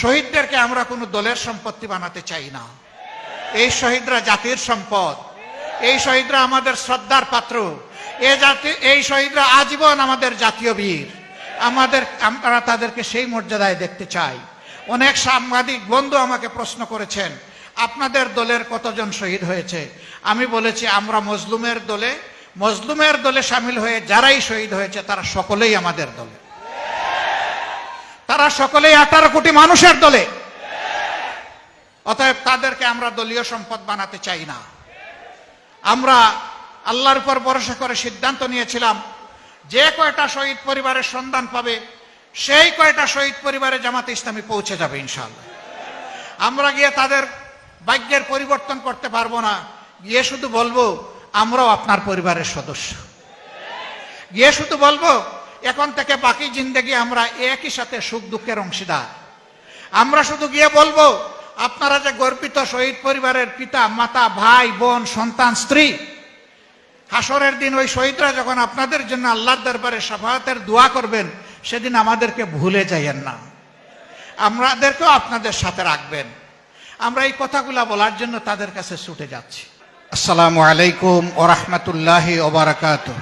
শহীদদেরকে আমরা কোনো দলের সম্পত্তি বানাতে চাই না। এই শহীদরা জাতির সম্পদ। এই শহীদরা আমাদের শ্রদ্ধার পাত্র। এ জাতি, এই শহীদরা আজীবন আমাদের জাতীয় বীর। আমাদের, আমরা তাদেরকে সেই মর্যাদায় দেখতে চাই। অনেক সাংবাদিক, বন্ধু আমাকে প্রশ্ন করেছেন, আপনাদের দলের কতজন শহীদ হয়েছে? আমি বলেছি, আমরা মজলুমের দলে মজলুমের দলে সামিল হয়ে যারাই শহীদ হয়েছে, তারা সকলেই আমাদের দলে। তারা সকলেই আঠারো কোটি মানুষের দলে। অতএব তাদেরকে আমরা দলীয় সম্পদ বানাতে চাই না। আমরা আল্লাহর উপর ভরসা করে সিদ্ধান্ত নিয়েছিলাম, যে কয়টা শহীদ পরিবারের সন্ধান পাবে, সেই কয়টা শহীদ পরিবারে জামাতে ইসলামী পৌঁছে যাবে ইনশাআল্লাহ। আমরা গিয়ে তাদের ভাগ্যের পরিবর্তন করতে পারব না। গিয়ে শুধু বলব, আমরাও আপনার পরিবারের সদস্য। গিয়ে শুধু বলব এখন থেকে বাকি জিন্দগি আমরা একই সাথে সুখ দুঃখের অংশীদার। আমরা শুধু গিয়ে বলব, আপনারা যে গর্বিত শহীদ পরিবারের পিতা, মাতা, ভাই, বোন, সন্তান, স্ত্রী, হাসরের দিন ওই শহীদরা যখন আপনাদের জন্য আল্লাহর দরবারে সাফায়াতের দোয়া করবেন, সেদিন আমাদেরকে ভুলে যাইয়েন না। আমাদেরকেও আপনাদের সাথে রাখবেন। আমরা এই কথাগুলা বলার জন্য তাদের কাছে ছুটে যাচ্ছি। আসসালামু আলাইকুম ওরহমতুল্লাহি ওবরাকাতুহ